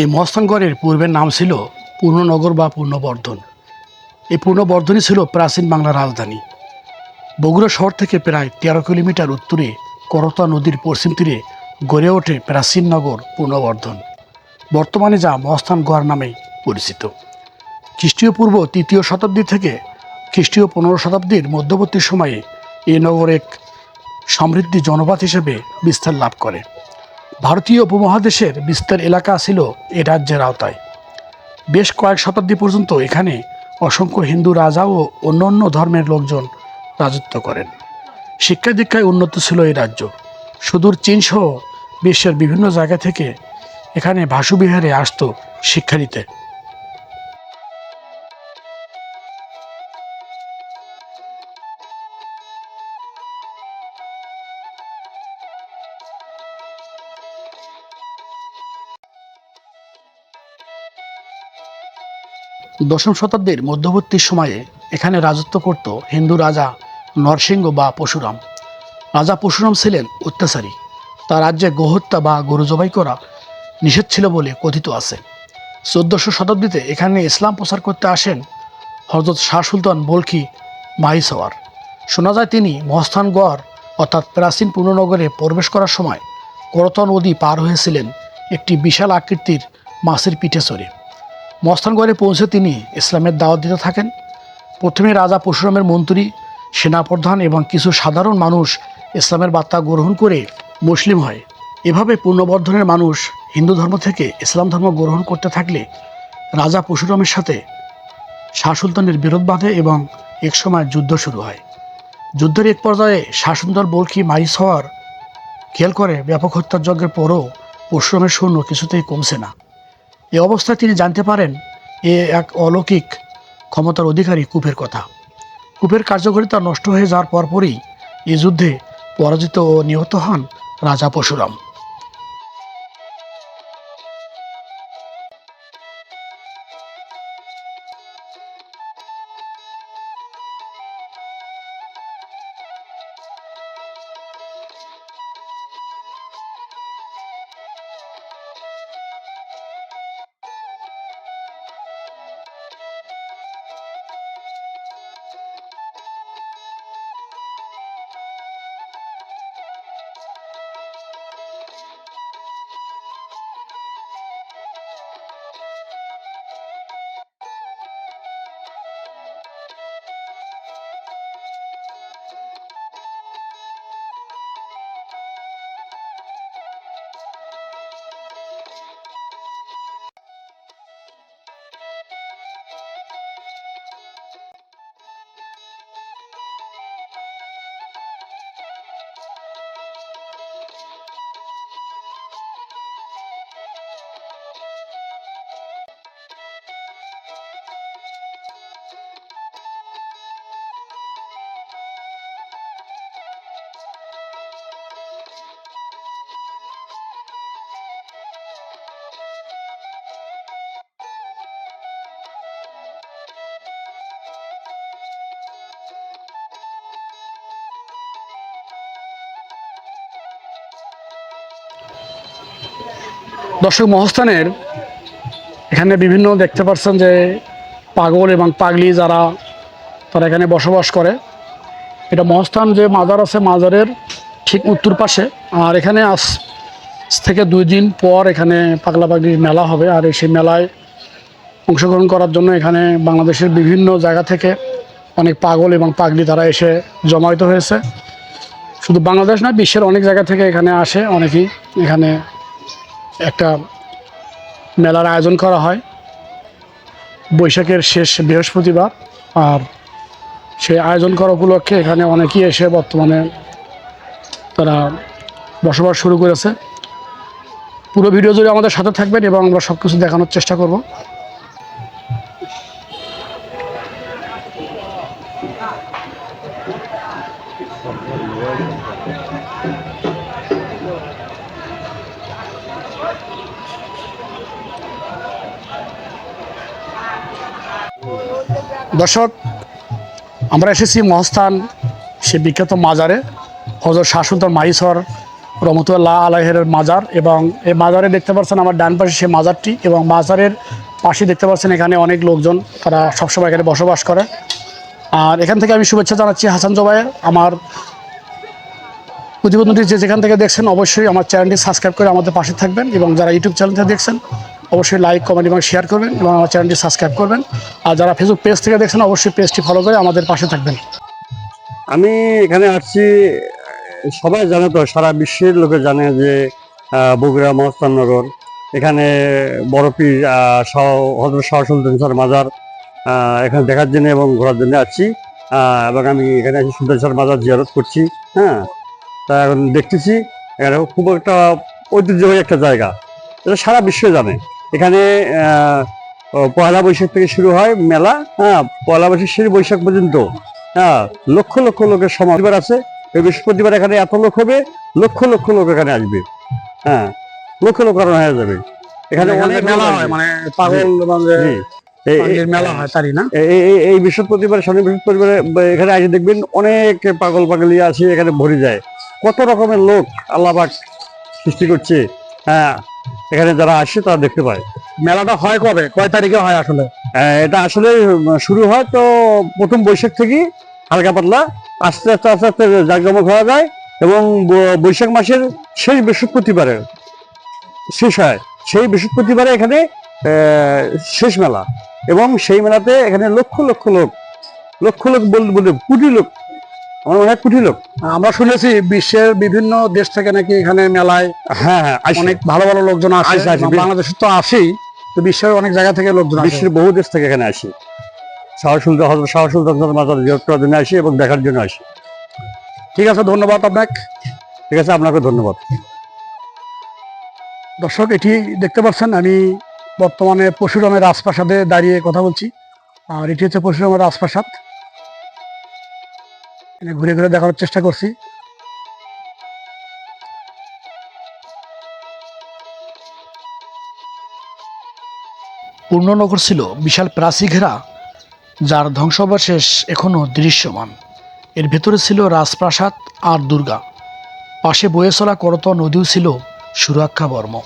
এই মহস্থানগড়ের পূর্বের নাম ছিল পূর্ণনগর বা পূর্ণবর্ধন। এই পূর্ণবর্ধনই ছিল প্রাচীন বাংলার রাজধানী। বগুড়া শহর থেকে প্রায় তেরো কিলোমিটার উত্তরে করতা নদীর পশ্চিম তীরে গড়ে ওঠে প্রাচীন নগর পূর্ণবর্ধন। বর্তমানে যা মহস্থানগড় নামে পরিচিত। খ্রিস্টীয় পূর্ব তৃতীয় শতাব্দী থেকে খ্রিস্টীয় পনেরো শতাব্দীর মধ্যবর্তী সময়ে এ নগর এক সমৃদ্ধি জনপদ হিসেবে বিস্তার লাভ করে। ভারতীয় উপমহাদেশের বিস্তার এলাকা ছিল এ রাজ্যের আওতায়। বেশ কয়েক শতাব্দী পর্যন্ত এখানে অসংখ্য হিন্দু রাজা ও অন্যান্য ধর্মের লোকজন রাজত্ব করেন। শিক্ষা দীক্ষায় উন্নত ছিল এই রাজ্য। সুদূর চীনসহ বিশ্বের বিভিন্ন জায়গা থেকে এখানে ভাসুবিহারে আসত শিক্ষা নিতে। দশম শতাব্দীর মধ্যবর্তী সময়ে এখানে রাজত্ব করত হিন্দু রাজা নরসিংহ বা পশুরাম রাজা পশুরাম ছিলেন অত্যাচারী। তার রাজ্যে গোহত্যা বা গরু জবাই করা নিষেধ ছিল বলে কথিত আছে। চোদ্দশো শতাব্দীতে এখানে ইসলাম প্রচার করতে আসেন হজরত শাহ সুলতান বলখি মাহিসওয়ার শোনা যায় তিনি মহস্থানগড় অর্থাৎ প্রাচীন পূর্ণনগরে প্রবেশ করার সময় করতা নদী পার হয়েছিলেন একটি বিশাল আকৃতির মাছের পিঠে চড়ে। মস্তানগড়ে পৌঁছে তিনি ইসলামের দাওয়াত দিতে থাকেন। প্রথমে রাজা পরশুরামের মন্ত্রী, সেনাপ্রধান এবং কিছু সাধারণ মানুষ ইসলামের বার্তা গ্রহণ করে মুসলিম হয়। এভাবে পূর্ণবর্ধনের মানুষ হিন্দু ধর্ম থেকে ইসলাম ধর্ম গ্রহণ করতে থাকলে রাজা পরশুরামের সাথে শাহ সুলতানের বিরোধ বাঁধে এবং একসময় যুদ্ধ শুরু হয়। যুদ্ধের এক পর্যায়ে শাহ সুন্দর বলকি মাইস হওয়ার খেয়াল করে, ব্যাপক হত্যাযজ্ঞের পরও পরশুরামের সৈন্য কিছুতেই কমছে না। এই অবস্থায় তিনি জানতে পারেন এ এক অলৌকিক ক্ষমতার অধিকারী কূপের কথা। কূপের কার্যকারিতা নষ্ট হয়ে যাওয়ার পরপরই এ যুদ্ধে পরাজিত ও নিহত হন রাজা পরশুরাম। দর্শক মহস্থানের এখানে বিভিন্ন দেখতে পাচ্ছেন যে পাগল এবং পাগলি যারা, তারা এখানে বসবাস করে। এটা মহস্থান যে মাজার আছে, মাজারের ঠিক উত্তর পাশে। আর এখানে আজ থেকে দুই দিন পর এখানে পাগলা পাগলির মেলা হবে। আর এই সেই মেলায় অংশগ্রহণ করার জন্য এখানে বাংলাদেশের বিভিন্ন জায়গা থেকে অনেক পাগল এবং পাগলি তারা এসে জমায়িত হয়েছে। শুধু বাংলাদেশ না বিশ্বের অনেক জায়গা থেকে এখানে আসে। অনেকেই এখানে একটা মেলার আয়োজন করা হয়। বৈশাখের শেষ বৃহস্পতিবার, আর সেই আয়োজন করা উপলক্ষে এখানে অনেকেই এসে বর্তমানে তারা বসবাস শুরু করেছে। পুরো ভিডিও জুড়ে আমাদের সাথে থাকবেন এবং আমরা সব কিছু দেখানোর চেষ্টা করব। দর্শক, আমরা এসেছি মহস্থান সে বিখ্যাত মাজারে হজর শাহ সুলতান মাইসর রহমতুল্লাহ আলাহের মাজার এবং এই মাজারে দেখতে পাচ্ছেন আমার ডান পাশে সেই মাজারটি এবং মাজারের পাশে দেখতে পাচ্ছেন এখানে অনেক লোকজন, তারা সবসময় এখানে বসবাস করে। আর এখান থেকে আমি শুভেচ্ছা জানাচ্ছি হাসান জবাইয়ের আমার প্রতিবেদনটি যে যেখান থেকে দেখছেন অবশ্যই আমার চ্যানেলটি সাবস্ক্রাইব করে আমাদের পাশে থাকবেন এবং যারা ইউটিউব চ্যানেল দেখছেন অবশ্যই লাইক কমেন্ট এবং শেয়ার করবেন এবং আমার চ্যানেলটি সাবস্ক্রাইব করবেন। আর যারা ফেসবুক পেজ থেকে দেখছেন অবশ্যই পেজটি ফলো করে আমাদের পাশে থাকবেন। আমি এখানে আসছি সবাই জানে তো সারা বিশ্বের লোকে জানে যে বগুড়া মহস্তাননগর এখানে পীর আহ, শাহ সুলতান স্যার মাজার এখানে দেখার জন্য এবং ঘোরার জন্য আসছি। এবং আমি এখানে আছি সুলতান স্যার মাজার জিয়ারত করছি হ্যাঁ? তা এখন দেখতেছি এখানে খুব একটা ঐতিহ্যবাহী একটা জায়গা। এটা সারা বিশ্বে জানে। এখানে আহ, পয়লা বৈশাখ থেকে শুরু হয় মেলা হ্যাঁ পয়লা বৈশাখ শেষ বৈশাখ পর্যন্ত হ্যাঁ লক্ষ লক্ষ লোকের সমাবেশ আছে এই বৃহস্পতিবার এখানে এত লোক হবে লক্ষ লক্ষ লোক এখানে আসবে হ্যাঁ লক্ষ লোক আরও হয়ে যাবে। এখানে অনেক মেলা হয় মানে পাগল মানে এই- বৃহস্পতিবার শনি বৃহস্পতিবারে এখানে আসে দেখবেন অনেক পাগল পাগলি আছে এখানে ভরে যায়। কত রকমের লোক আল্লাহবাক সৃষ্টি করছে হ্যাঁ এখানে যারা আসে তারা দেখতে পায়। মেলাটা হয় কবে? কয় তারিখে হয় আসলে? আহ, এটা আসলে শুরু হয় তো প্রথম বৈশাখ থেকে হালকা পাতলা। আস্তে আস্তে আস্তে আস্তে জাঁকজমক হওয়া যায় এবং বৈশাখ মাসের শেষ বৃহস্পতিবারে শেষ হয়। সেই বৃহস্পতিবারে এখানে আহ, শেষ মেলা এবং সেই মেলাতে এখানে লক্ষ লক্ষ লোক লক্ষ লোক বল বলতে কোটি লোক আমার মনে হয় লোক। আমরা শুনেছি বিশ্বের বিভিন্ন দেশ থেকে নাকি এখানে মেলায় হ্যাঁ হ্যাঁ অনেক ভালো ভালো লোকজন আসে। বাংলাদেশে তো আসেই তো বিশ্বের অনেক জায়গা থেকে লোকজন বিশ্বের বহু দেশ থেকে এখানে আসে। শাহ সুলতান হজরত শাহ সুলতান করার জন্য আসি এবং দেখার জন্য আসি। ঠিক আছে ধন্যবাদ আপনাকে। ঠিক আছে আপনাকে ধন্যবাদ। দর্শক এটি দেখতে পাচ্ছেন আমি বর্তমানে পরশুরামের রাজপ্রাসাদে দাঁড়িয়ে কথা বলছি। আর এটি হচ্ছে পরশুরামের রাজপ্রাসাদ। ঘুরে ঘুরে দেখানোর চেষ্টা করছি। পূর্ণনগর ছিল বিশাল প্রাচী ঘেরা, যার ধ্বংসাবশেষ এখনও দৃশ্যমান। এর ভেতরে ছিল রাজপ্রাসাদ আর দুর্গা। পাশে বয়ে চলা করত নদীও ছিল সুরক্ষা বর্ম।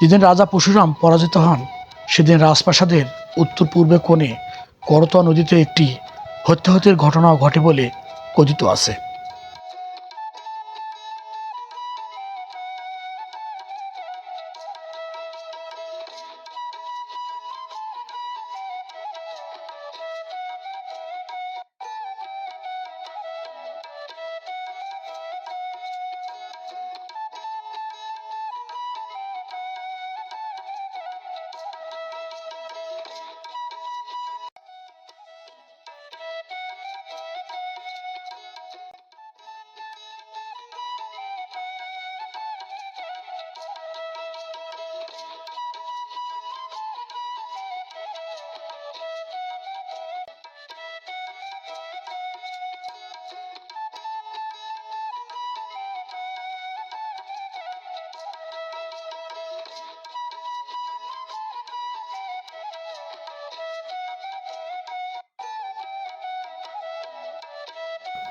যেদিন রাজা পরশুরাম পরাজিত হন, সেদিন রাজপ্রাসাদের উত্তর পূর্বে কোণে করতোয়া নদীতে একটি হত্যাহতির ঘটনাও ঘটে বলে কথিত আছে।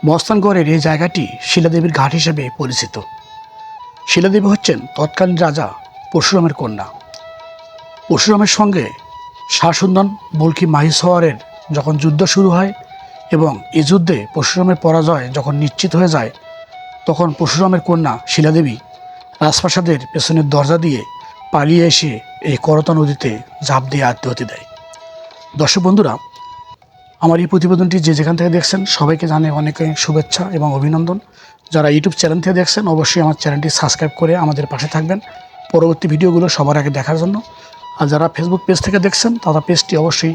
মস্তানগড়ের এই জায়গাটি শিলাদেবীর ঘাট হিসেবে পরিচিত। শিলাদেবী হচ্ছেন তৎকালীন রাজা পরশুরামের কন্যা। পরশুরামের সঙ্গে শাসুন্দন বলকি মাহিসওয়ারের যখন যুদ্ধ শুরু হয় এবং এই যুদ্ধে পরশুরামের পরাজয় যখন নিশ্চিত হয়ে যায়, তখন পরশুরামের কন্যা শিলাদেবী রাজপ্রাসাদের পেছনের দরজা দিয়ে পালিয়ে এসে এই করতা নদীতে ঝাঁপ দিয়ে আত্মহতি দেয়। দর্শক বন্ধুরা আমার এই প্রতিবেদনটি যে যেখান থেকে দেখছেন, সবাইকে জানে অনেক অনেক শুভেচ্ছা এবং অভিনন্দন। যারা ইউটিউব চ্যানেল থেকে দেখছেন, অবশ্যই আমার চ্যানেলটি সাবস্ক্রাইব করে আমাদের পাশে থাকবেন। পরবর্তী ভিডিওগুলো সবার আগে দেখার জন্য। আর যারা ফেসবুক পেজ থেকে দেখছেন, তারা পেজটি অবশ্যই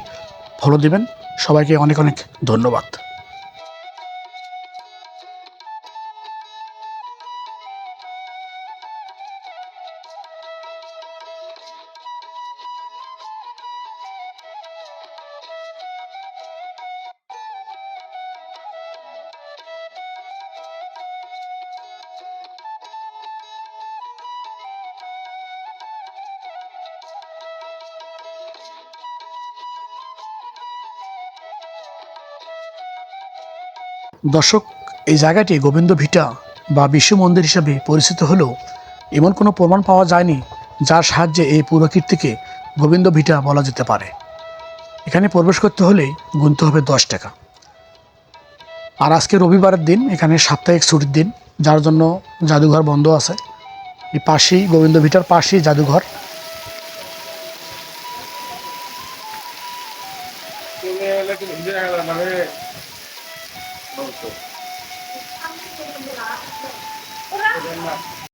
ফলো দেবেন। সবাইকে অনেক অনেক ধন্যবাদ। দর্শক, এই জায়গাটি গোবিন্দ ভিটা বা বিশ্ব মন্দির হিসেবে পরিচিত হলেও এমন কোনো প্রমাণ পাওয়া যায়নি যার সাহায্যে এই পুরকীর্তিকে গোবিন্দ ভিটা বলা যেতে পারে। এখানে প্রবেশ করতে হলে গুনতে হবে দশ টাকা। আর আজকে রবিবারের দিন, এখানে সাপ্তাহিক ছুটির দিন, যার জন্য জাদুঘর বন্ধ আছে। এই পাশেই, গোবিন্দ ভিটার পাশেই জাদুঘর।